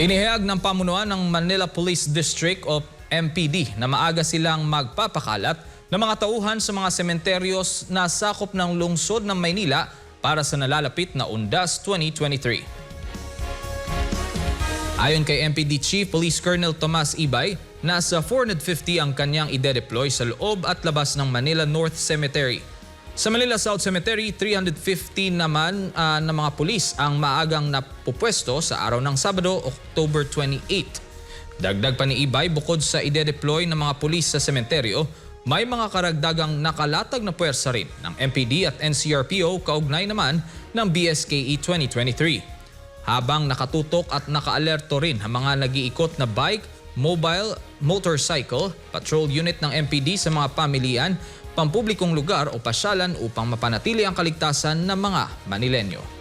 Inihayag ng pamunuan ng Manila Police District o MPD na maaga silang magpapakalat ng mga tauhan sa mga sementeryos na sakop ng lungsod ng Maynila para sa nalalapit na Undas 2023. Ayon kay MPD Chief Police Colonel Tomas Ibay, nasa 450 ang kanyang ide-deploy sa loob at labas ng Manila North Cemetery. Sa Manila South Cemetery, 350 naman ah, na mga pulis ang maagang napupwesto sa araw ng Sabado, October 28. Dagdag pa ni Ibay, bukod sa ide-deploy ng mga pulis sa sementeryo, may mga karagdagang nakalatag na puwersa rin ng MPD at NCRPO kaugnay naman ng BSKE 2023 habang nakatutok at nakaalerto rin ang mga nag-iikot na bike, mobile, motorcycle, patrol unit ng MPD sa mga pamilian, pampublikong lugar o pasyalan upang mapanatili ang kaligtasan ng mga Manilenyo.